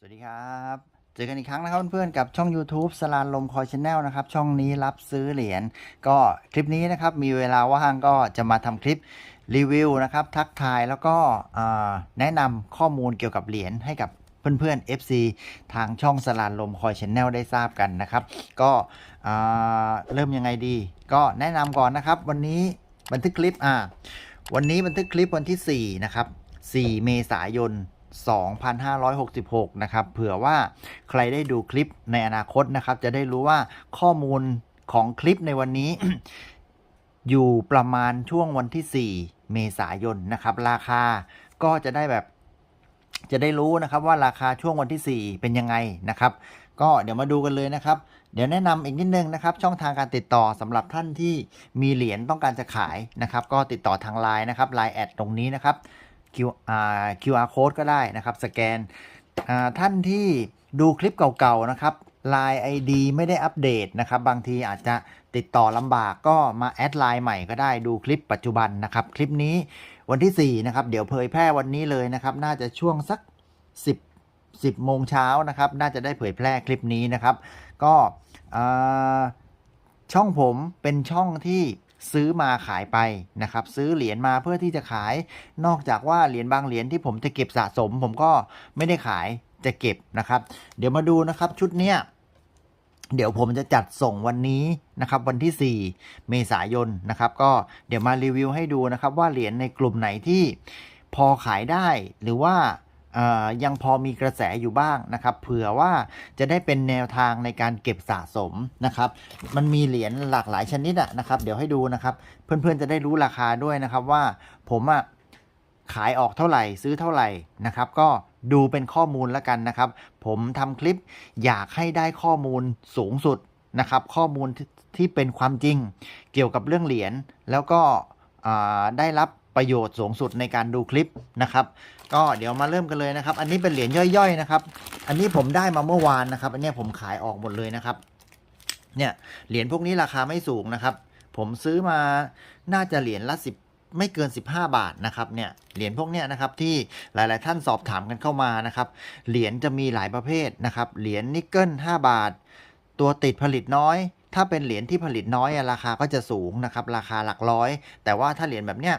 สวัสดีครับ เจอกันอีกครั้งนะครับเพื่อนๆกับช่อง YouTube สลานลมคอยชแนลนะครับ ช่องนี้รับซื้อเหรียญก็คลิปนี้นะครับ มีเวลาว่างก็จะมาทำคลิปรีวิวนะครับ ทักทายแล้วก็แนะนำข้อมูลเกี่ยวกับเหรียญให้กับเพื่อนๆ FC ทางช่องสลานลมคอยชแนลได้ทราบกันนะครับ ก็เริ่มยังไงดี ก็แนะนำก่อนนะครับ วันนี้บันทึกคลิปอ่าวันนี้บันทึกคลิปวันที่4นะครับ4เมษายน 2566 นะครับ เผื่อว่าใครได้ดูคลิปในอนาคตนะครับ จะได้รู้ว่าข้อมูลของคลิปในวันนี้ อยู่ประมาณช่วงวันที่ 4 เมษายนนะครับ ราคาก็จะได้แบบจะได้รู้นะครับว่าราคาช่วงวันที่ 4 เป็นยังไงนะครับ ก็เดี๋ยวมาดูกันเลยนะครับ เดี๋ยวแนะนำอีกนิดนึงนะครับ ช่องทางการติดต่อสำหรับท่านที่มีเหรียญต้องการจะขายนะครับ ก็ติดต่อทางไลน์นะครับ Line แอดตรงนี้นะครับ QR code ก็ได้นะครับ สแกนท่านที่ดูคลิปเก่าๆนะครับ Line ID ไม่ได้อัปเดตนะครับ บางทีอาจจะติดต่อลำบากก็มาแอดไลน์ใหม่ก็ได้ดูคลิปปัจจุบันนะครับ คลิปนี้วันที่ 4 นะครับ เดี๋ยวเผยแพร่วันนี้เลยนะครับ น่าจะช่วงสัก 10 10โมงเช้านะครับ น่าจะได้เผยแพร่คลิปนี้นะครับ ก็ช่องผมเป็นช่องที่ ซื้อมาขายไปนะครับ ซื้อเหรียญมาเพื่อที่จะขาย นอกจากว่าเหรียญบางเหรียญที่ผมจะเก็บสะสม ผมก็ไม่ได้ขายจะเก็บนะครับ เดี๋ยวมาดูนะครับชุดเนี้ยเดี๋ยวผมจะจัดส่งวันนี้นะครับวันที่ 4 เมษายนนะครับ ก็เดี๋ยวมารีวิวให้ดูนะครับ ว่าเหรียญในกลุ่มไหนที่พอขายได้หรือว่า ยังพอมีกระแสอยู่บ้างนะครับ เผื่อว่าจะได้เป็นแนวทางในการเก็บสะสมนะครับ มันมีเหรียญหลากหลายชนิดอะนะครับ เดี๋ยวให้ดูนะครับ เพื่อนๆจะได้รู้ราคาด้วยนะครับว่าผมอะขายออกเท่าไหร่ซื้อเท่าไหร่นะครับ ก็ดูเป็นข้อมูลแล้วกันนะครับ ผมทำคลิปอยากให้ได้ข้อมูลสูงสุดนะครับ ข้อมูลที่ที่เป็นความจริง เกี่ยวกับเรื่องเหรียญแล้วก็ได้รับประโยชน์สูงสุดในการดูคลิปนะครับ ก็เดี๋ยวมาเริ่มกันเลยนะครับ อันนี้เป็นเหรียญย่อยๆนะครับ อันนี้ผมได้มาเมื่อวานนะครับ อันนี้ผมขายออกหมดเลยนะครับ เนี่ยเหรียญพวกนี้ราคาไม่สูงนะครับ ผมซื้อมาน่าจะเหรียญละสิบไม่เกิน 15 บาทนะครับเนี่ยเหรียญพวกเนี้ยนะครับที่หลายๆท่านสอบถามกันเข้ามานะครับเหรียญจะมีหลายประเภทนะครับเหรียญนิกเกิล5บาท ตัวติดผลิตน้อย ถ้าเป็นเหรียญที่ผลิตน้อยราคาก็จะสูงนะครับราคาหลักร้อย แต่ว่าถ้าเหรียญแบบเนี้ย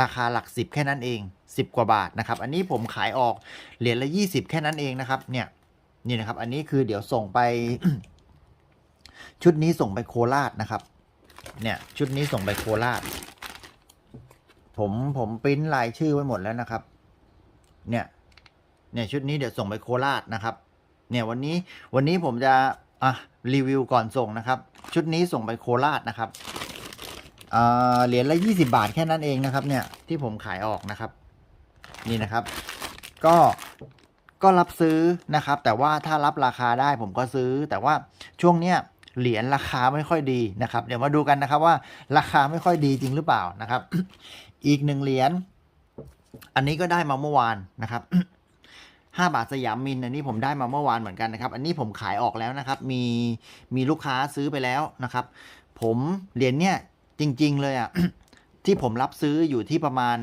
ราคาหลักสิบแค่นั้นเอง 10 กว่าบาทนะครับ อันนี้ผมขายออกเหรียญละ 20 แค่นั้นเองนะครับ เนี่ยนี่นะครับ อันนี้คือเดี๋ยวส่งไป ชุดนี้ส่งไปโคราชนะครับ เนี่ยชุดนี้ส่งไปโคราช ผมผมปริ้นลายชื่อไว้หมดแล้วนะครับ เนี่ยเนี่ยชุดนี้เดี๋ยวส่งไปโคราชนะครับ เนี่ยวันนี้วันนี้ผมจะอะรีวิวก่อนส่งนะครับ ชุดนี้ส่งไปโคราชนะครับอ่าเหรียญละยี่สิบาทแค่นั้นเองนะครับ เนี่ยที่ผมขายออกนะครับ นี่นะครับ ก็ก็รับซื้อนะครับ แต่ว่าถ้ารับราคาได้ผมก็ซื้อ แต่ว่าช่วงเนี้ยเหรียญราคาไม่ค่อยดีนะครับ เดี๋ยวมาดูกันนะครับว่าราคาไม่ค่อยดีจริงหรือเปล่านะครับ อีกหนึ่งเหรียญอันนี้ก็ได้มาเมื่อวานนะครับห้าบาทสยามมินอันนี้ผมได้มาเมื่อวานเหมือนกันนะครับ อันนี้ผมขายออกแล้วนะครับ มีมีลูกค้าซื้อไปแล้วนะครับ ผมเหรียญเนี่ยจริง ๆ เลยอะที่ผมรับซื้ออยู่ที่ประมาณ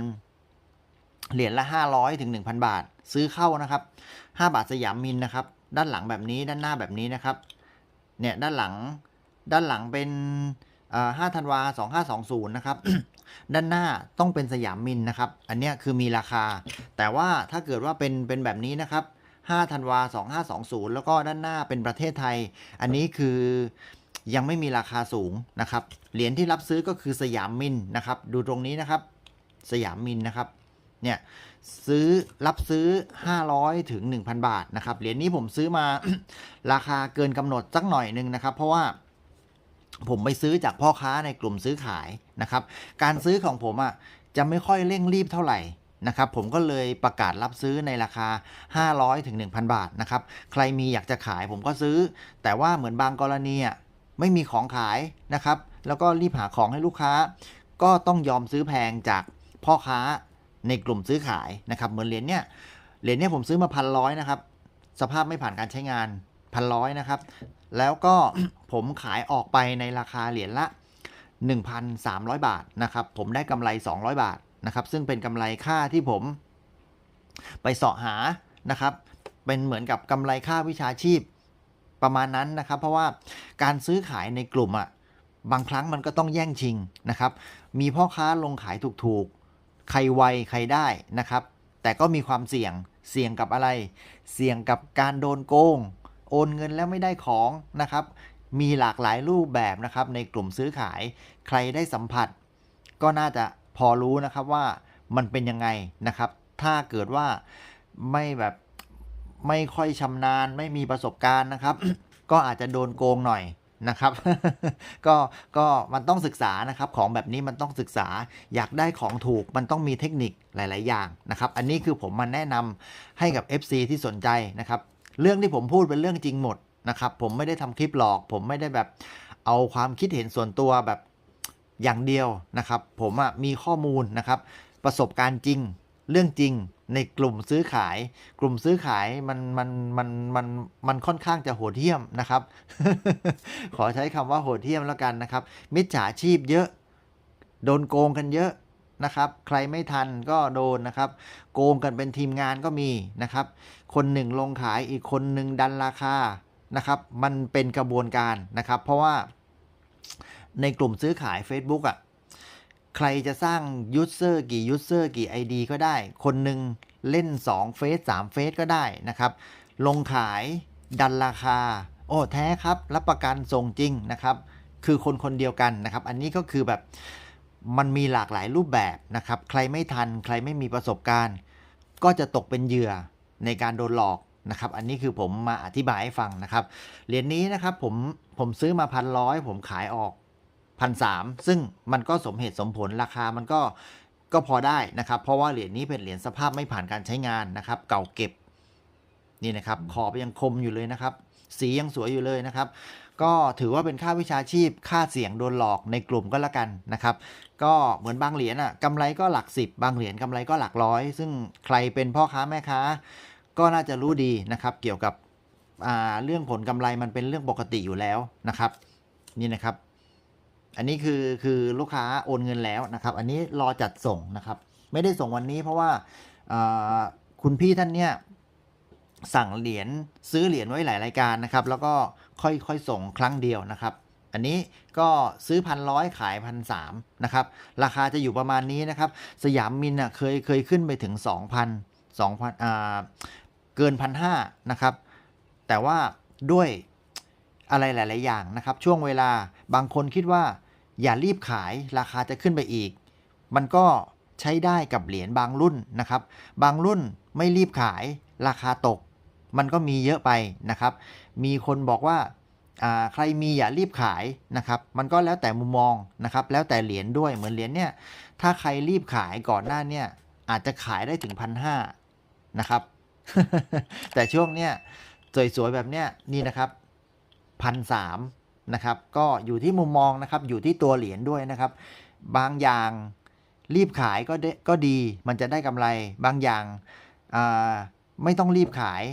เหรียญละห้าร้อยถึงหนึ่งพันบาท ซื้อเข้านะครับห้าบาทสยามมินนะครับ ด้านหลังแบบนี้ด้านหน้าแบบนี้นะครับ เนี่ยด้านหลังด้านหลังเป็นห้าธันวาสองห้าสองศูนย์นะครับ ด้านหน้าต้องเป็นสยามมินนะครับ อันนี้คือมีราคา แต่ว่าถ้าเกิดว่าเป็นเป็นแบบนี้นะครับ5ธันวา2520แล้วก็ด้านหน้าเป็นประเทศไทย อันนี้คือยังไม่มีราคาสูงนะครับ เหรียญที่รับซื้อก็คือสยามมินนะครับ ดูตรงนี้นะครับ สยามมินนะครับ เนี่ยซื้อรับซื้อ 500 ถึง 1,000 บาทนะครับเหรียญนี้ผมซื้อมา ราคาเกินกำหนดสักหน่อยหนึ่งนะครับ เพราะว่าผมไปซื้อจากพ่อค้าในกลุ่มซื้อขายนะครับ การซื้อของผมอะจะไม่ค่อยเร่งรีบเท่าไหร่นะครับผมก็เลยประกาศรับซื้อในราคา 500ถึง1,000 บาทนะครับใครมีอยากจะขายผมก็ซื้อ แต่ว่าเหมือนบางกรณีอะไม่มีของขายนะครับ แล้วก็รีบหาของให้ลูกค้า ก็ต้องยอมซื้อแพงจากพ่อค้า ในกลุ่มซื้อขายนะครับ เหมือนเหรียญเนี่ยเหรียญเนี่ยผมซื้อมาพันร้อยนะครับ สภาพไม่ผ่านการใช้งานพันร้อยนะครับ แล้วก็ผมขายออกไปในราคาเหรียญละ 1,300 บาทนะครับ ผมได้กำไร 200 บาทนะครับ ซึ่งเป็นกำไรค่าที่ผมไปเสาะหานะครับ เป็นเหมือนกับกำไรค่าวิชาชีพประมาณนั้นนะครับ เพราะว่าการซื้อขายในกลุ่มอะบางครั้งมันก็ต้องแย่งชิงนะครับ มีพ่อค้าลงขายถูกๆ ใครไวใครได้นะครับ แต่ก็มีความเสี่ยงเสี่ยงกับอะไร เสี่ยงกับการโดนโกง โอนเงินแล้วไม่ได้ของนะครับ มีหลากหลายรูปแบบนะครับ ในกลุ่มซื้อขายใครได้สัมผัส ก็น่าจะพอรู้นะครับว่ามันเป็นยังไงนะครับ ถ้าเกิดว่าไม่แบบไม่ค่อยชำนาญ ไม่มีประสบการณ์นะครับ ก็อาจจะโดนโกงหน่อย นะครับ ก็ก็มันต้องศึกษานะครับ ของแบบนี้มันต้องศึกษาอยากได้ของถูกมันต้องมีเทคนิคหลาย ๆ อย่างนะครับ อันนี้คือผมมาแนะนำให้กับ FC ที่สนใจนะครับ เรื่องที่ผมพูดเป็นเรื่องจริงหมดนะครับ ผมไม่ได้ทำคลิปหลอก ผมไม่ได้แบบเอาความคิดเห็นส่วนตัวแบบอย่างเดียวนะครับ ผมมีข้อมูลนะครับ ประสบการณ์จริง เรื่องจริง ในกลุ่มซื้อขาย กลุ่มซื้อขายมันมันมันมันมันค่อนข้างจะโหดเหี้ยมนะครับ ขอใช้คำว่าโหดเหี้ยมแล้วกันนะครับ มิจฉาชีพเยอะ โดนโกงกันเยอะนะครับ ใครไม่ทันก็โดนนะครับ โกงกันเป็นทีมงานก็มีนะครับ คนหนึ่งลงขายอีกคนหนึ่งดันราคานะครับ มันเป็นกระบวนการนะครับ เพราะว่าในกลุ่มซื้อขาย Facebook อะ ใครจะสร้างยูเซอร์กี่ยูเซอร์กี่ ID ก็ได้ คนหนึ่งเล่น2เฟส3เฟสก็ได้นะครับ ลงขายดันราคา โอ้แท้ครับ รับประกันส่งจริงนะครับ คือคนคนเดียวกันนะครับ อันนี้ก็คือแบบมันมีหลากหลายรูปแบบนะครับ ใครไม่ทันใครไม่มีประสบการณ์ ก็จะตกเป็นเหยื่อในการโดนหลอกนะครับ อันนี้คือผมมาอธิบายให้ฟังนะครับ เหรียญนี้นะครับผมผมซื้อมาพันร้อยผมขายออก พันสามซึ่งมันก็สมเหตุสมผลราคามันก็ก็พอได้นะครับ เพราะว่าเหรียญนี้เป็นเหรียญสภาพไม่ผ่านการใช้งานนะครับ เก่าเก็บนี่นะครับขอบยังคมอยู่เลยนะครับ สียังสวยอยู่เลยนะครับ ก็ถือว่าเป็นค่าวิชาชีพ ค่าเสี่ยงโดนหลอกในกลุ่มก็แล้วกันนะครับ ก็เหมือนบางเหรียญอะกำไรก็หลักสิบบางเหรียญกำไรก็หลักร้อย ซึ่งใครเป็นพ่อค้าแม่ค้า ก็น่าจะรู้ดีนะครับ เกี่ยวกับอ่าเรื่องผลกำไรมันเป็นเรื่องปกติอยู่แล้วนะครับ นี่นะครับ อันนี้คือคือลูกค้าโอนเงินแล้วนะครับ อันนี้รอจัดส่งนะครับ ไม่ได้ส่งวันนี้เพราะว่าคุณพี่ท่านเนี้ยสั่งเหรียญซื้อเหรียญไว้หลายรายการนะครับ แล้วก็ค่อยค่อยส่งครั้งเดียวนะครับ อันนี้ก็ซื้อพันร้อยขายพันสามนะครับ ราคาจะอยู่ประมาณนี้นะครับ สยามมินอะเคยเคยขึ้นไปถึง 2,000 2,000อ่าเกินพันห้านะครับ แต่ว่าด้วย อะไรหลาย ๆ อย่างนะครับ ช่วงเวลาบางคนคิดว่า อย่ารีบขายราคาจะขึ้นไปอีก มันก็ใช้ได้กับเหรียญบางรุ่นนะครับ บางรุ่นไม่รีบขายราคาตก มันก็มีเยอะไปนะครับ มีคนบอกว่าใครมีอย่ารีบขายนะครับ มันก็แล้วแต่มุมมองนะครับ แล้วแต่เหรียญด้วยเหมือนเหรียญเนี่ย ถ้าใครรีบขายก่อนหน้าเนี่ยอาจจะขายได้ถึงพันห้านะครับ แต่ช่วงเนี้ยสวยๆแบบเนี้ยนี่นะครับ พันสามนะครับก็อยู่ที่มุมมองนะครับอยู่ที่ตัวเหรียญด้วยนะครับ บางอย่างรีบขายก็ได้ก็ดี มันจะได้กำไร บางอย่างาไม่ต้องรีบขาย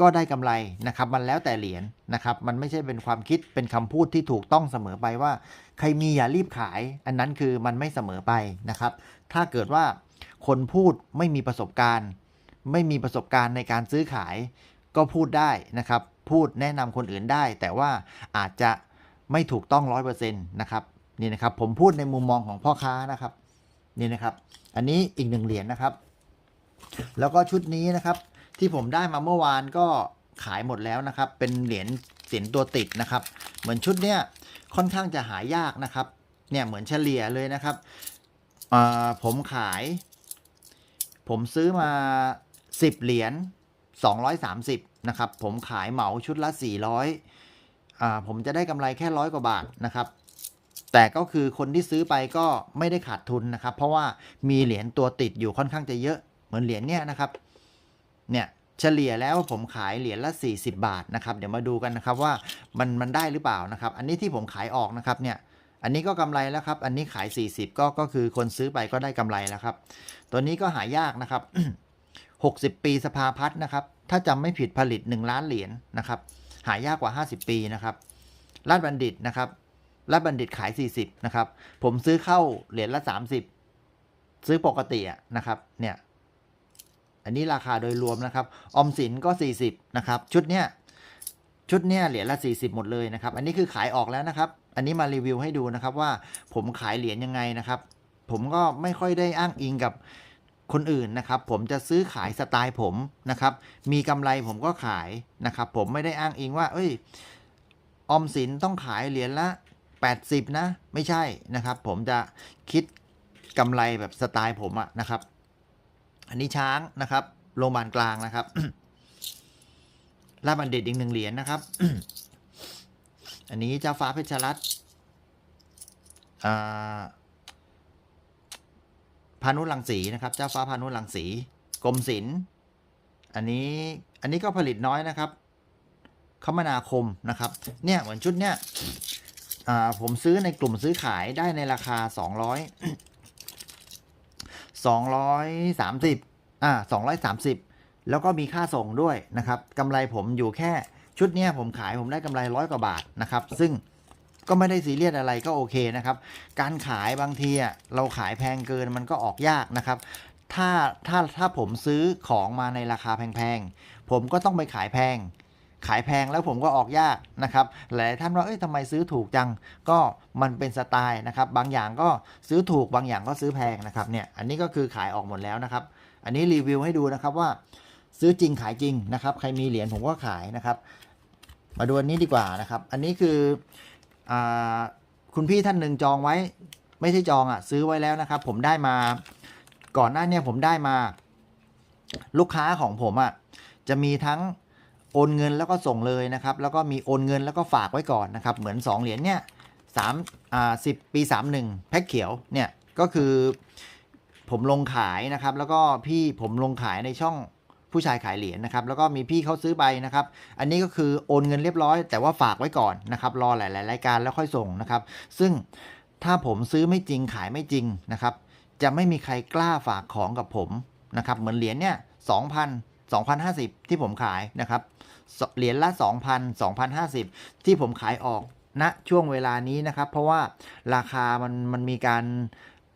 ก็ได้กำไรนะครับ มันแล้วแต่เหรียญนะครับ มันไม่ใช่เป็นความคิดเป็นคำพูดที่ถูกต้องเสมอไปว่า ใครมีอย่ารีบขาย อันนั้นคือมันไม่เสมอไปนะครับ ถ้าเกิดว่าคนพูดไม่มีประสบการณ์ ไม่มีประสบการณ์ในการซื้อขายก็พูดได้นะครับ พูดแนะนำคนอื่นได้ แต่ว่าอาจจะไม่ถูกต้องร้อยเปอร์เซ็นต์นะครับนี่นะครับ ผมพูดในมุมมองของพ่อค้านะครับนี่นะครับ อันนี้อีกหนึ่งเหรียญนะครับ แล้วก็ชุดนี้นะครับ ที่ผมได้มาเมื่อวานก็ขายหมดแล้วนะครับ เป็นเหรียญเสียนตัวติดนะครับ เหมือนชุดเนี้ยค่อนข้างจะหายากนะครับ เนี่ยเหมือนเฉลี่ยเลยนะครับผมขาย ผมซื้อมา 10 เหรียญ230 นะครับ ผมขายเหมาชุดละ 400อ่าผมจะได้กำไรแค่ร้อยกว่าบาทนะครับ แต่ก็คือคนที่ซื้อไปก็ไม่ได้ขาดทุนนะครับ เพราะว่ามีเหรียญตัวติดอยู่ค่อนข้างจะเยอะเหมือนเหรียญเนี่ยนะครับ เนี่ยเฉลี่ยแล้วผมขายเหรียญละ 40 บาทนะครับ เดี๋ยวมาดูกันนะครับว่ามันมันได้หรือเปล่านะครับ อันนี้ที่ผมขายออกนะครับเนี่ยอันนี้ก็กำไรแล้วครับ อันนี้ขาย 40 ก็ก็คือคนซื้อไปก็ได้กำไรแล้วครับ ตัวนี้ก็หายากนะครับ 60 ปีสภาพัฒน์นะครับ ถ้าจำไม่ผิดผลิต 1 ล้านเหรียญนะครับ หายากกว่า 50 ปีนะครับราชบัณฑิตนะครับราชบัณฑิตขาย 40 นะครับ ผมซื้อเข้าเหรียญละ 30 ซื้อปกติอะนะครับ เนี่ย อันนี้ราคาโดยรวมนะครับ ออมสินก็ 40 นะครับ ชุดเนี้ย ชุดเนี้ยเหรียญละ 40 หมดเลยนะครับ อันนี้คือขายออกแล้วนะครับ อันนี้มารีวิวให้ดูนะครับว่าผมขายเหรียญยังไงนะครับ ผมก็ไม่ค่อยได้อ้างอิงกับ คนอื่นนะครับ ผมจะซื้อขายสไตล์ผมนะครับ มีกำไรผมก็ขายนะครับ ผมไม่ได้อ้างอิงว่า เอ้ย ออมสินต้องขายเหรียญละ 80 นะ ไม่ใช่นะครับ ผมจะคิดกำไรแบบสไตล์ผมอะนะครับ อันนี้ช้างนะครับโรงพยาบาลกลางนะครับลาบัณฑิตอีกหนึ่งเหรียญนะครับ อันนี้เจ้าฟ้าเพชรรัตน์อ่า พานุรังสีนะครับ เจ้าฟ้าพานุรังสีกรมศิลป์อันนี้อันนี้ก็ผลิตน้อยนะครับ คมนาคมนะครับ เนี่ยเหมือนชุดเนี้ยผมซื้อในกลุ่มซื้อขายได้ในราคา 200 230อ่า230 แล้วก็มีค่าส่งด้วยนะครับกำไรผมอยู่แค่ชุดเนี้ยผมขายผมได้กำไรร้อยกว่าบาทนะครับ ซึ่ง ก็ไม่ได้ซีเรียสอะไรก็โอเคนะครับ การขายบางทีอะเราขายแพงเกินมันก็ออกยากนะครับ ถ้าถ้าถ้าผมซื้อของมาในราคาแพงๆ ผมก็ต้องไปขายแพง ขายแพงแล้วผมก็ออกยากนะครับ หลายท่านว่าเอ้ยทำไมซื้อถูกจัง ก็มันเป็นสไตล์นะครับ บางอย่างก็ซื้อถูกบางอย่างก็ซื้อแพงนะครับเนี่ย อันนี้ก็คือขายออกหมดแล้วนะครับ อันนี้รีวิวให้ดูนะครับว่าซื้อจริงขายจริงนะครับ ใครมีเหรียญผมก็ขายนะครับ มาดูอันนี้ดีกว่านะครับ อันนี้คือ คุณพี่ท่านหนึ่งจองไว้ ไม่ใช่จองอะ่ะ ซื้อไว้แล้วนะครับ ผมได้มาก่อนหน้าเนี้ผมได้มา ลูกค้าของผมอะ่ะจะมีทั้งโอนเงินแล้วก็ส่งเลยนะครับ แล้วก็มีโอนเงินแล้วก็ฝากไว้ก่อนนะครับ เหมือน 2 เหรียญเนี่ยสามอ่าสิปี 31 แพ็คเขียวเนี่ยก็คือผมลงขายนะครับ แล้วก็พี่ผมลงขายในช่อง ผู้ชายขายเหรียญนะครับ แล้วก็มีพี่เขาซื้อไปนะครับ อันนี้ก็คือโอนเงินเรียบร้อย แต่ว่าฝากไว้ก่อนนะครับรอหลาย ๆ รายการแล้วค่อยส่งนะครับ ซึ่งถ้าผมซื้อไม่จริงขายไม่จริงนะครับ จะไม่มีใครกล้าฝากของกับผมนะครับ เหมือนเหรียญเนี่ย2,000 2,050 ที่ผมขายนะครับ เหรียญละ 2,000 2,050 ที่ผมขายออกณช่วงเวลานี้นะครับ เพราะว่าราคามันมันมีการ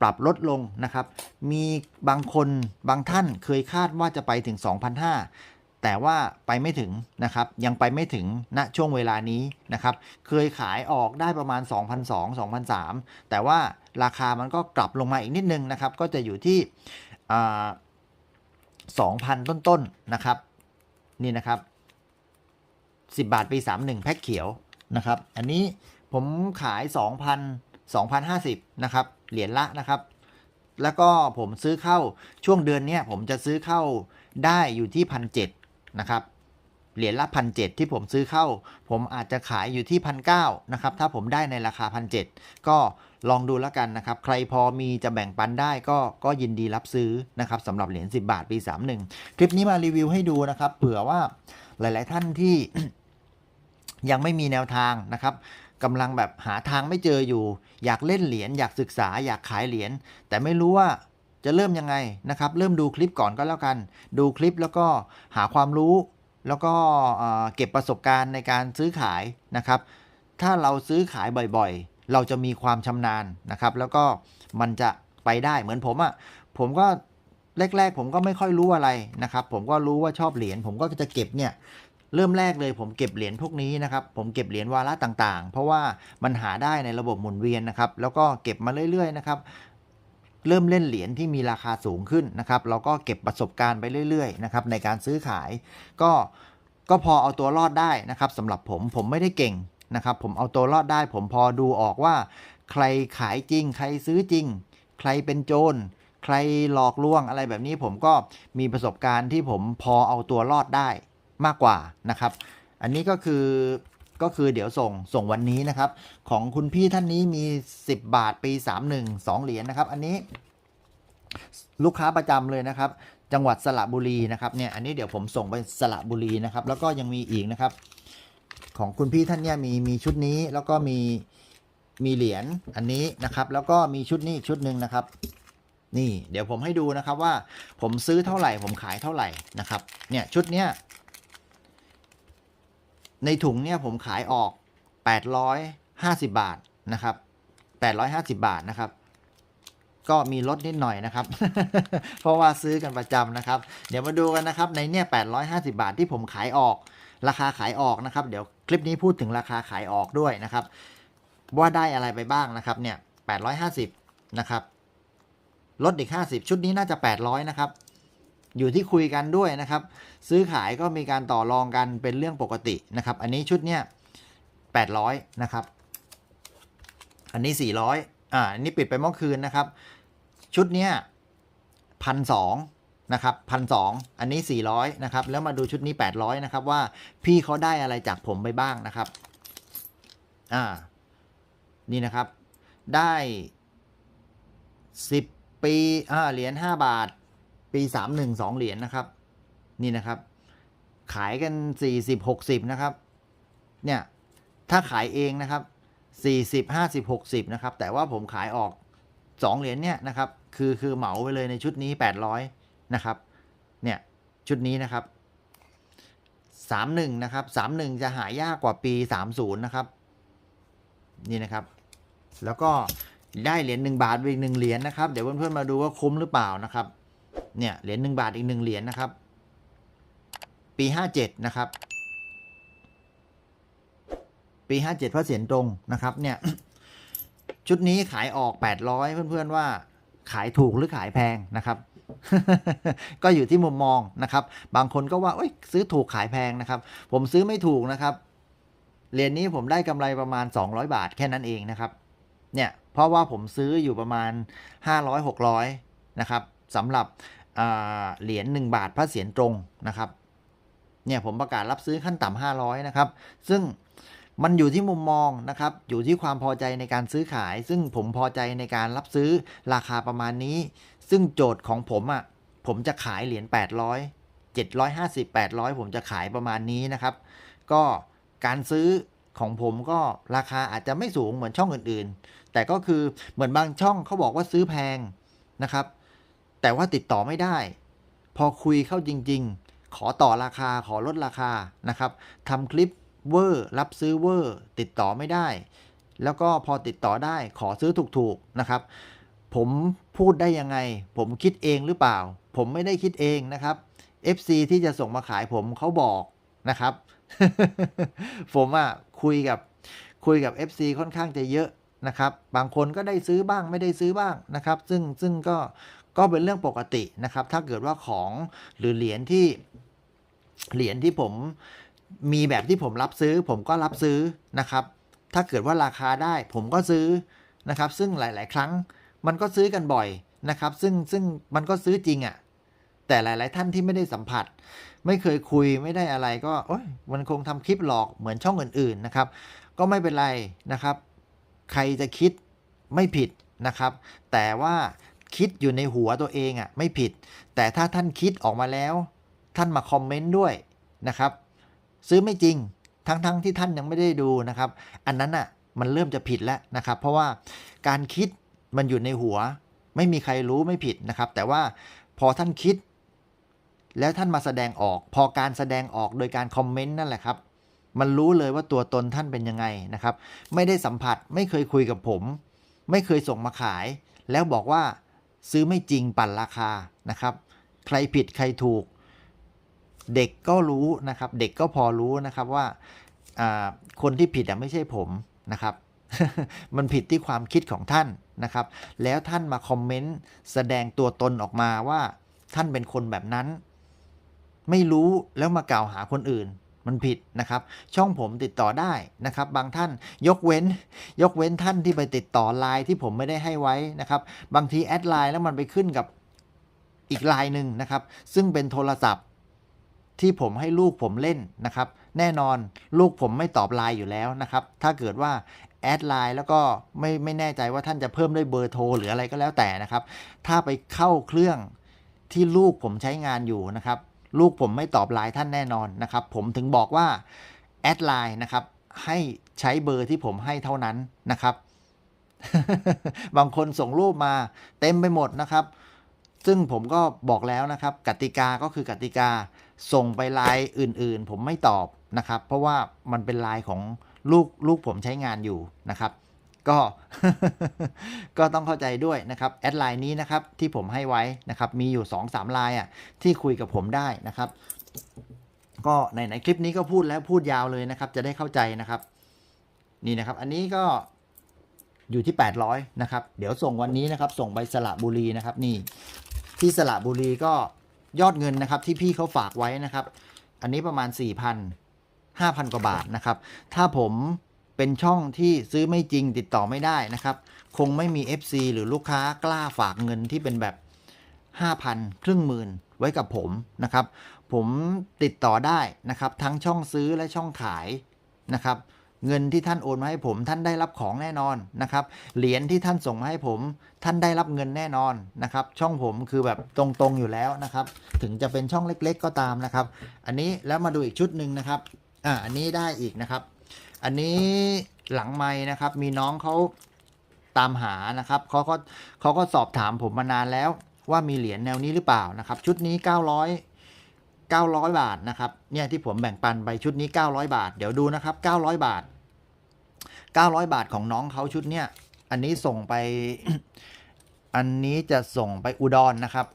ปรับลดลงนะครับ มีบางคนบางท่านเคยคาดว่าจะไปถึง 2,500 แต่ว่าไปไม่ถึงนะครับ ยังไปไม่ถึงณช่วงเวลานี้นะครับ เคยขายออกได้ประมาณ 2,200 2,300 แต่ว่าราคามันก็กลับลงมาอีกนิดนึงนะครับ ก็จะอยู่ที่2,000 ต้นๆนะครับ นี่นะครับ 10 บาทปี 31 แพ็คเขียวนะครับ อันนี้ผมขาย 2,000 2,050นะครับเหรียญละนะครับ แล้วก็ผมซื้อเข้าช่วงเดือนนี้ผมจะซื้อเข้าได้อยู่ที่พันเนะครับเหรียญละพันเที่ผมซื้อเข้า ผมอาจจะขายอยู่ที่พันเนะครับถ้าผมได้ในราคาพันเก็ลองดูแล้วกันนะครับ ใครพอมีจะแบ่งปันได้ก็ก็ยินดีรับซื้อนะครับสำหรับเหรียญ10 บาทปี 31 คลิปนี้มารีวิวให้ดูนะครับ เผื่อว่าหลาย ๆ ท่านที่ยังไม่มีแนวทางนะครับ กำลังแบบหาทางไม่เจออยู่ อยากเล่นเหรียญอยากศึกษาอยากขายเหรียญแต่ไม่รู้ว่าจะเริ่มยังไงนะครับ เริ่มดูคลิปก่อนก็แล้วกัน ดูคลิปแล้วก็หาความรู้ แล้วก็เก็บประสบการณ์ในการซื้อขายนะครับ ถ้าเราซื้อขายบ่อยๆ เราจะมีความชำนาญนะครับ แล้วก็มันจะไปได้เหมือนผมอะ่ะผมก็แรกๆ ผมก็ไม่ค่อยรู้อะไรนะครับ ผมก็รู้ว่าชอบเหรียญผมก็จะเก็บเนี่ย เริ่มแรกเลยผมเก็บเหรียญพวกนี้นะครับ ผมเก็บเหรียญวาระต่างๆ เพราะว่ามันหาได้ในระบบหมุนเวียนนะครับ แล้วก็เก็บมาเรื่อยๆนะครับเริ่มเล่นเหรียญที่มีราคาสูงขึ้นนะครับเราก็เก็บประสบการณ์ไปเรื่อยๆนะครับในการซื้อขาย ก็ก็พอเอาตัวรอดได้นะครับสำหรับผมผมไม่ได้เก่งนะครับ ผมเอาตัวรอดได้ ผมพอดูออกว่า ใครขายจริง ใครซื้อจริง ใครเป็นโจรใครหลอกลวงอะไรแบบนี้ผมก็มีประสบการณ์ที่ผมพอเอาตัวรอดได้ มากกว่านะครับ อันนี้ก็คือก็คือเดี๋ยวส่งส่งวันนี้นะครับ ของคุณพี่ท่านนี้มี 10 บาทปี 31 2 เหรียญนะครับ อันนี้ลูกค้าประจำเลยนะครับ จังหวัดสระบุรีนะครับเนี่ยอันนี้เดี๋ยวผมส่งไปสระบุรีนะครับ แล้วก็ยังมีอีกนะครับ ของคุณพี่ท่านเนี่ยมีมีชุดนี้แล้วก็มีมีเหรียญอันนี้นะครับ แล้วก็มีชุดนี้อีกชุดหนึ่งนะครับ นี่เดี๋ยวผมให้ดูนะครับว่าผมซื้อเท่าไหร่ ผมขายเท่าไหร่นะครับเนี่ยชุดเนี้ย ในถุงเนี่ยผมขายออก 850 บาทนะครับ 850 บาทนะครับ ก็มีลดนิดหน่อยนะครับ เพราะว่าซื้อกันประจำนะครับ เดี๋ยวมาดูกันนะครับ ในเนี่ย 850 บาทที่ผมขายออก ราคาขายออกนะครับ เดี๋ยวคลิปนี้พูดถึงราคาขายออกด้วยนะครับ ว่าได้อะไรไปบ้างนะครับ เนี่ย 850 นะครับ ลดอีก 50 ชุดนี้น่าจะ 800 นะครับ อยู่ที่คุยกันด้วยนะครับ ซื้อขายก็มีการต่อรองกันเป็นเรื่องปกตินะครับ อันนี้ชุดเนี่ย800นะครับ อันนี้400อ่าอันนี้ปิดไปเมื่อคืนนะครับ ชุดเนี้ยพันสองนะครับพันสองอันนี้ 400นะครับ แล้วมาดูชุดนี้ 800นะครับ ว่าพี่เขาได้อะไรจากผมไปบ้างนะครับ อ่า นี่นะครับ ได้ 10 ปี อ่า เหรียญ5บาท ปี31 2เหรียญนะครับ นี่นะครับ ขายกัน40 60นะครับ เนี่ย ถ้าขายเองนะครับ40 50 60นะครับ แต่ว่าผมขายออก2เหรียญเนี่ยนะครับ คือคือเหมาไปเลยในชุดนี้800นะครับ เนี่ย ชุดนี้นะครับ31นะครับ31จะหายากกว่าปี30นะครับ นี่นะครับ แล้วก็ได้เหรียญหนึ่งบาทไปอีกหนึ่งเหรียญนะครับ เดี๋ยวเพื่อนๆมาดูว่าคุ้มหรือเปล่านะครับ เนี่ยเหรียญหนึ่งบาทอีกหนึ่งเหรียญนะครับ ปีห้าเจ็ดนะครับ ปีห้าเจ็ดพระเสียรตรงนะครับเนี่ยชุดนี้ขายออกแปดร้อยเพื่อนๆว่าขายถูกหรือขายแพงนะครับ ก็อยู่ที่มุมมองนะครับ บางคนก็ว่าซื้อถูกขายแพงนะครับ ผมซื้อไม่ถูกนะครับเหรียญนี้ผมได้กำไรประมาณ 200 บาทแค่นั้นเองนะครับ เนี่ยเพราะว่าผมซื้ออยู่ประมาณ 500 600 นะครับสำหรับ เหรียญ1บาทพระเศียรตรงนะครับเนี่ยผมประกาศรับซื้อขั้นต่ำ500นะครับ ซึ่งมันอยู่ที่มุมมองนะครับ อยู่ที่ความพอใจในการซื้อขาย ซึ่งผมพอใจในการรับซื้อราคาประมาณนี้ ซึ่งโจทย์ของผมอะ่ะ ผมจะขายเหรียญ800 750 800 ผมจะขายประมาณนี้นะครับ ก็การซื้อของผมก็ราคาอาจจะไม่สูงเหมือนช่องอื่นๆ แต่ก็คือเหมือนบางช่องเขาบอกว่าซื้อแพงนะครับ แต่ว่าติดต่อไม่ได้ พอคุยเข้าจริง ๆ ขอต่อราคาขอลดราคานะครับทำคลิปเวอร์รับซื้อเวอร์ ติดต่อไม่ได้ แล้วก็พอติดต่อได้ขอซื้อถูกๆนะครับ ผมพูดได้ยังไง ผมคิดเองหรือเปล่า ผมไม่ได้คิดเองนะครับ FC ที่จะส่งมาขายผมเขาบอกนะครับ ผมอะคุยกับคุยกับ FC ค่อนข้างจะเยอะนะครับ บางคนก็ได้ซื้อบ้างไม่ได้ซื้อบ้างนะครับ ซึ่งซึ่งก็ ก็เป็นเรื่องปกตินะครับ ถ้าเกิดว่าของหรือเหรียญที่เหรียญที่ผมมีแบบที่ผมรับซื้อ ผมก็รับซื้อนะครับ ถ้าเกิดว่าราคาได้ผมก็ซื้อนะครับ ซึ่งหลาย ๆ ครั้งมันก็ซื้อกันบ่อยนะครับ ซึ่งซึ่งมันก็ซื้อจริงอะ่ะ แต่หลาย ๆ ท่านที่ไม่ได้สัมผัส ไม่เคยคุยไม่ได้อะไรก็โอ๊ยมันคงทำคลิปหลอกเหมือนช่องอื่น ๆ นะครับ ก็ไม่เป็นไรนะครับ ใครจะคิดไม่ผิดนะครับ แต่ว่า คิดอยู่ในหัวตัวเองอะ่ะไม่ผิด แต่ถ้าท่านคิดออกมาแล้ว ท่านมาคอมเมนต์ด้วยนะครับ ซื้อไม่จริงทั้งๆทที่ท่านยังไม่ได้ดูนะครับ อันนั้นอะมันเริ่มจะผิดแล้วนะครับ เพราะว่าการคิดมันอยู่ในหัว ไม่มีใครรู้ไม่ผิดนะครับ แต่ว่าพอท่านคิด แล้วท่านมาแสดงออก พอการแสดงออกโดยการคอมเมนต์นั่นแหละครับ มันรู้เลยว่าตัวตนท่านเป็นยังไงนะครับ ไม่ได้สัมผัสไม่เคยคุยกับผม ไม่เคยส่งมาขาย แล้วบอกว่า ซื้อไม่จริงปั่นราคานะครับ ใครผิดใครถูก เด็กก็รู้นะครับ เด็กก็พอรู้นะครับว่าคนที่ผิดไม่ใช่ผมนะครับ มันผิดที่ความคิดของท่านนะครับ แล้วท่านมาคอมเมนต์แสดงตัวตนออกมาว่าท่านเป็นคนแบบนั้น ไม่รู้แล้วมากล่าวหาคนอื่น มันผิดนะครับ ช่องผมติดต่อได้นะครับ บางท่านยกเว้น ยกเว้นท่านที่ไปติดต่อไลน์ที่ผมไม่ได้ให้ไว้นะครับ บางทีแอดไลน์แล้วมันไปขึ้นกับอีกไลน์หนึ่งนะครับ ซึ่งเป็นโทรศัพท์ที่ผมให้ลูกผมเล่นนะครับ แน่นอนลูกผมไม่ตอบไลน์อยู่แล้วนะครับ ถ้าเกิดว่าแอดไลน์แล้วก็ไม่ไม่แน่ใจว่าท่านจะเพิ่มด้วยเบอร์โทรหรืออะไรก็แล้วแต่นะครับ ถ้าไปเข้าเครื่องที่ลูกผมใช้งานอยู่นะครับ ลูกผมไม่ตอบไลน์ท่านแน่นอนนะครับ ผมถึงบอกว่าแอดไลน์นะครับให้ใช้เบอร์ที่ผมให้เท่านั้นนะครับ บางคนส่งรูปมาเต็มไปหมดนะครับ ซึ่งผมก็บอกแล้วนะครับ กติกาก็คือกติกาส่งไปไลน์อื่น ๆ ผมไม่ตอบนะครับ เพราะว่ามันเป็นไลน์ของลูกลูกผมใช้งานอยู่นะครับ ก็ก็ต้องเข้าใจด้วยนะครับแอดไลน์นี้นะครับที่ผมให้ไว้นะครับมีอยู่ 2-3ไลน์อะที่คุยกับผมได้นะครับ ก็ในในคลิปนี้ก็พูดแล้วพูดยาวเลยนะครับ จะได้เข้าใจนะครับ นี่นะครับ อันนี้ก็อยู่ที่ 800นะครับเดี๋ยวส่งวันนี้นะครับ ส่งไปสระบุรีนะครับ นี่ ที่สระบุรีก็ยอดเงินนะครับ ที่พี่เขาฝากไว้นะครับ อันนี้ประมาณ 4,000 5,000 กว่าบาทนะครับ ถ้าผม เป็นช่องที่ซื้อไม่จริงติดต่อไม่ได้นะครับ คงไม่มี FC หรือลูกค้ากล้าฝากเงินที่เป็นแบบ 5,000 ครึ่งหมื่นไว้กับผมนะครับ ผมติดต่อได้นะครับ ทั้งช่องซื้อและช่องขายนะครับ เงินที่ท่านโอนมาให้ผมท่านได้รับของแน่นอนนะครับ เหรียญที่ท่านส่งมาให้ผม ท่านได้รับเงินแน่นอนนะครับ ช่องผมคือแบบตรงๆอยู่แล้วนะครับ ถึงจะเป็นช่องเล็ก ๆ ก็ตามนะครับ อันนี้แล้วมาดูอีกชุดหนึ่งนะครับ อ่าอันนี้ได้อีกนะครับ อันนี้หลังไม้นะครับ มีน้องเขาตามหานะครับเขาก็เขาก็สอบถามผมมานานแล้ว ว่ามีเหรียญแนวนี้หรือเปล่านะครับ ชุดนี้ 900 900 บาทนะครับ เนี่ยที่ผมแบ่งปันไปชุดนี้ 900 บาท เดี๋ยวดูนะครับ 900 บาท 900 บาทของน้องเขาชุดเนี้ยอันนี้ส่งไป อันนี้จะส่งไปอุดรนนะครับ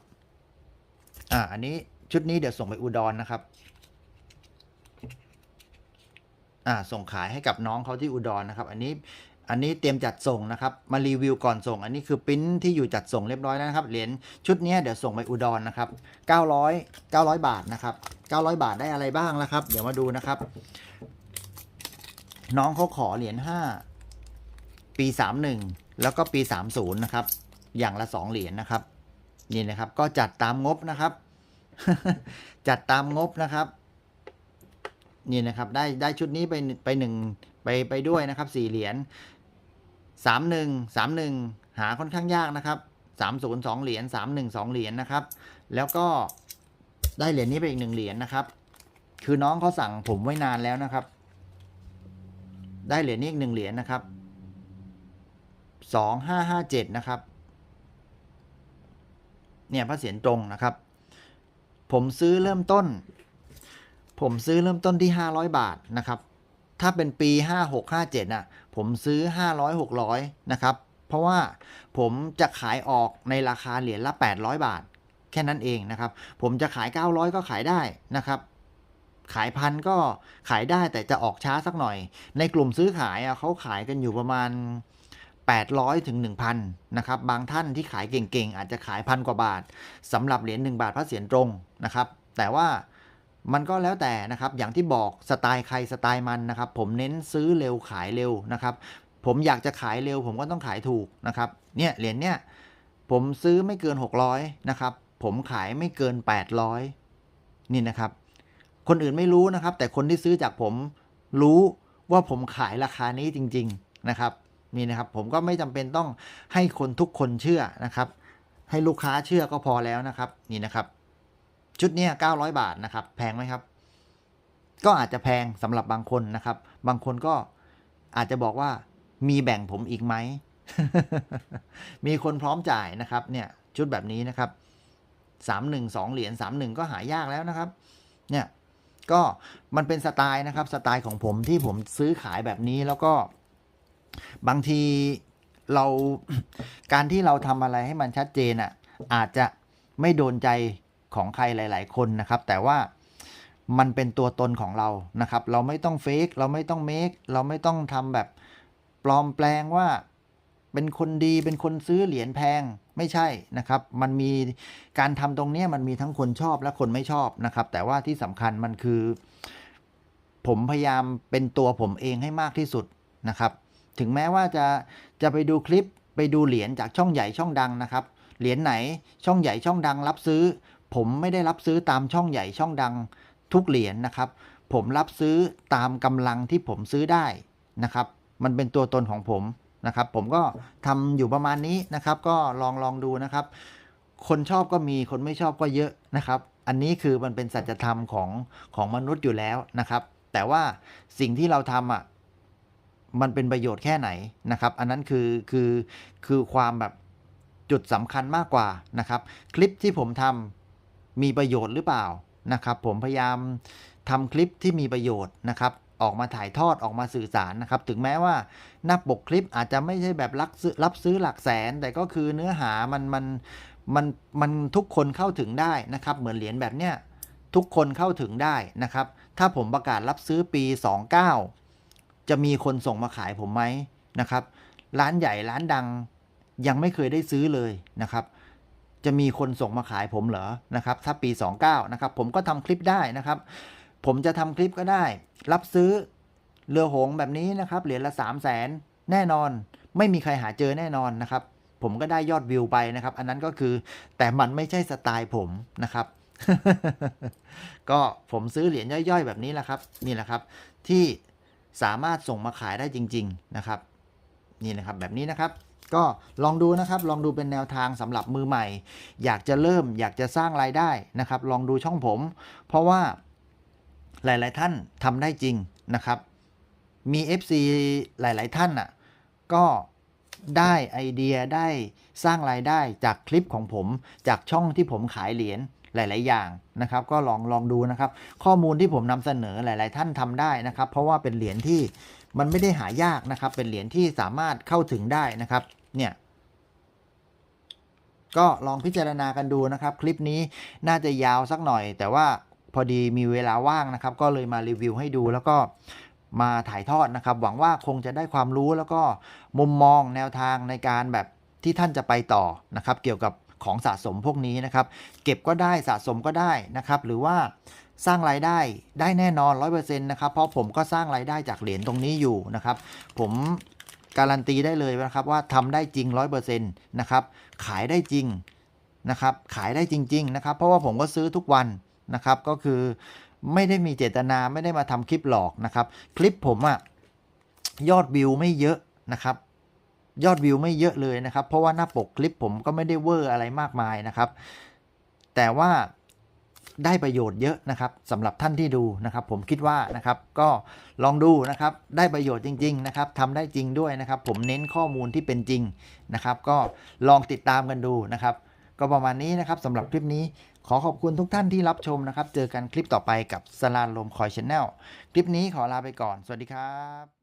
อ่า อันนี้ชุดนี้เดี๋ยวส่งไปอุดรนนะครับ อ่า ส่งขายให้กับน้องเขาที่อุดรนนะครับ อันนี้อันนี้เตรียมจัดส่งนะครับ มารีวิวก่อนส่ง อันนี้คือปริ้นที่อยู่จัดส่งเรียบร้อยแล้วนะครับ เหรียญชุดนี้เดี๋ยวส่งไปอุดรนนะครับ 900 900 บาทนะครับ 900 บาทได้อะไรบ้างนะครับ เดี๋ยวมาดูนะครับ น้องเขาขอเหรียญ5 ปี 31 แล้วก็ปี 30 นะครับ อย่างละ 2 เหรียญนะครับ นี่นะครับ ก็จัดตามงบนะครับ จัดตามงบนะครับ นี่นะครับได้ได้ชุดนี้ไปไปหนึ่งไปไปด้วยนะครับสี่เหรียญสามหนึ่งสามหนึ่งหาค่อนข้างยากนะครับสามศูนย์สองเหรียญสามหนึ่งสองเหรียญนะครับ แล้วก็ได้เหรียญนี้ไปอีกหนึ่งเหรียญนะครับ คือน้องเขาสั่งผมไว้นานแล้วนะครับ ได้เหรียญนี้อีกหนึ่งเหรียญนะครับสองห้าห้าเจ็ดนะครับ เนี่ยพระเศียรตรงนะครับ ผมซื้อเริ่มต้น ผมซื้อเริ่มต้นที่ 500 บาทนะครับ ถ้าเป็นปี 56 57น่ะผมซื้อ 500 600นะครับ เพราะว่าผมจะขายออกในราคาเหรียญละ 800 บาท แค่นั้นเองนะครับ ผมจะขาย 900 ก็ขายได้นะครับ ขายพันก็ขายได้แต่จะออกช้าสักหน่อย ในกลุ่มซื้อขายอะเขาขายกันอยู่ประมาณ800ถึง1,000นะครับ บางท่านที่ขายเก่งๆ อาจจะขายพันกว่าบาทสำหรับเหรียญ1บาทพระเศียรตรงนะครับ แต่ว่า มันก็แล้วแต่นะครับอย่างที่บอกสไตล์ใครสไตล์มันนะครับ ผมเน้นซื้อเร็วขายเร็วนะครับ ผมอยากจะขายเร็ว ผมก็ต้องขายถูกนะครับเนี่ยเหรียญเนี่ยผมซื้อไม่เกิน 600นะครับผมขายไม่เกิน 800 นี่นะครับ คนอื่นไม่รู้นะครับ แต่คนที่ซื้อจากผมรู้ว่าผมขายราคานี้จริง ๆนะครับนี่นะครับ ผมก็ไม่จำเป็นต้องให้คนทุกคนเชื่อนะครับ ให้ลูกค้าเชื่อก็พอแล้วนะครับ นี่นะครับ ชุดนี้ย900 บาทนะครับ แพงไหมครับ ก็อาจจะแพงสำหรับบางคนนะครับ บางคนก็อาจจะบอกว่ามีแบ่งผมอีกไหม มีคนพร้อมจ่ายนะครับ เนี่ย ชุดแบบนี้นะครับสามหนึ่งสองเหรียญสามหนึ่งก็หายากแล้วนะครับ เนี่ย ก็มันเป็นสไตล์นะครับ สไตล์ของผมที่ผมซื้อขายแบบนี้แล้วก็บางทีเราการที่เราทำอะไรให้มันชัดเจนอะ อาจจะไม่โดนใจ ของใครหลาย ๆ คนนะครับ แต่ว่ามันเป็นตัวตนของเรานะครับ เราไม่ต้องเฟกเราไม่ต้องเมคเราไม่ต้องทำแบบปลอมแปลงว่าเป็นคนดีเป็นคนซื้อเหรียญแพงไม่ใช่นะครับ มันมีการทำตรงนี้มันมีทั้งคนชอบและคนไม่ชอบนะครับ แต่ว่าที่สำคัญมันคือ ผมพยายามเป็นตัวผมเองให้มากที่สุดนะครับ ถึงแม้ว่าจะจะไปดูคลิปไปดูเหรียญจากช่องใหญ่ช่องดังนะครับ เหรียญไหนช่องใหญ่ช่องดังรับซื้อ ผมไม่ได้รับซื้อตามช่องใหญ่ช่องดังทุกเหรียญนะครับ ผมรับซื้อตามกำลังที่ผมซื้อได้นะครับ มันเป็นตัวตนของผมนะครับ ผมก็ทำอยู่ประมาณนี้นะครับ ก็ลองลองดูนะครับ คนชอบก็มีคนไม่ชอบก็เยอะนะครับ อันนี้คือมันเป็นสัจธรรมของของมนุษย์อยู่แล้วนะครับ แต่ว่าสิ่งที่เราทำอะมันเป็นประโยชน์แค่ไหนนะครับ อันนั้นคือคือคือความแบบจุดสำคัญมากกว่านะครับ คลิปที่ผมทำ มีประโยชน์หรือเปล่านะครับ ผมพยายามทำคลิปที่มีประโยชน์นะครับออกมาถ่ายทอดออกมาสื่อสารนะครับ ถึงแม้ว่าหน้าปกคลิปอาจจะไม่ใช่แบบรับซื้อรับซื้อหลักแสน แต่ก็คือเนื้อหามันมันมันมันทุกคนเข้าถึงได้นะครับ เหมือนเหรียญแบบเนี้ยทุกคนเข้าถึงได้นะครับ ถ้าผมประกาศรับซื้อปี 29 จะมีคนส่งมาขายผมไหมนะครับ ร้านใหญ่ร้านดังยังไม่เคยได้ซื้อเลยนะครับ จะมีคนส่งมาขายผมเหรอนะครับถ้าปี 29นะครับผมก็ทำคลิปได้นะครับ ผมจะทำคลิปก็ได้ รับซื้อเรือหงแบบนี้นะครับเหรียญละ3 0 0แสนแน่นอน ไม่มีใครหาเจอแน่นอนนะครับ ผมก็ได้ยอดวิวไปนะครับ อันนั้นก็คือแต่มันไม่ใช่สไตล์ผมนะครับ ก็ผมซื้อเหรียญย่อยๆ แบบนี้แหละครับนี่แหละครับ ที่สามารถส่งมาขายได้จริง ๆนะครับ นี่นะครับแบบนี้นะครับ ก็ลองดูนะครับลองดูเป็นแนวทางสำหรับมือใหม่ อยากจะเริ่มอยากจะสร้างรายได้นะครับ ลองดูช่องผม เพราะว่าหลาย ๆ ท่านทำได้จริงนะครับ มี FC หลาย ๆ ท่านอะก็ได้ไอเดียได้สร้างรายได้จากคลิปของผมจากช่องที่ผมขายเหรียญหลาย ๆ อย่างนะครับ ก็ลองลองดูนะครับ ข้อมูลที่ผมนำเสนอหลาย ๆ ท่านทำได้นะครับ เพราะว่าเป็นเหรียญที่มันไม่ได้หายากนะครับ เป็นเหรียญที่สามารถเข้าถึงได้นะครับ เนี่ยก็ลองพิจารณากันดูนะครับ คลิปนี้น่าจะยาวสักหน่อย แต่ว่าพอดีมีเวลาว่างนะครับ ก็เลยมารีวิวให้ดูแล้วก็มาถ่ายทอดนะครับ หวังว่าคงจะได้ความรู้แล้วก็มุมมองแนวทางในการแบบที่ท่านจะไปต่อนะครับ เกี่ยวกับของสะสมพวกนี้นะครับ เก็บก็ได้สะสมก็ได้นะครับ หรือว่าสร้างรายได้ได้แน่นอน 100%นะครับเพราะผมก็สร้างรายได้จากเหรียญตรงนี้อยู่นะครับ ผม การันตีได้เลยนะครับว่าทำได้จริง 100%นะครับขายได้จริงนะครับขายได้จริง ๆ นะครับ เพราะว่าผมก็ซื้อทุกวันนะครับ ก็คือไม่ได้มีเจตนาไม่ได้มาทำคลิปหลอกนะครับ คลิปผมอะยอดวิวไม่เยอะนะครับ ยอดวิวไม่เยอะเลยนะครับ เพราะว่าหน้าปกคลิปผมก็ไม่ได้เวอร์อะไรมากมายนะครับ แต่ว่า ได้ประโยชน์เยอะนะครับสำหรับท่านที่ดูนะครับ ผมคิดว่านะครับก็ลองดูนะครับได้ประโยชน์จริง ๆ นะครับทำได้จริงด้วยนะครับ ผมเน้นข้อมูลที่เป็นจริงนะครับ ก็ลองติดตามกันดูนะครับ ก็ประมาณนี้นะครับสำหรับคลิปนี้ขอขอบคุณทุกท่านที่รับชมนะครับ เจอกันคลิปต่อไปกับสลานลมคอยชแนลคลิปนี้ขอลาไปก่อน สวัสดีครับ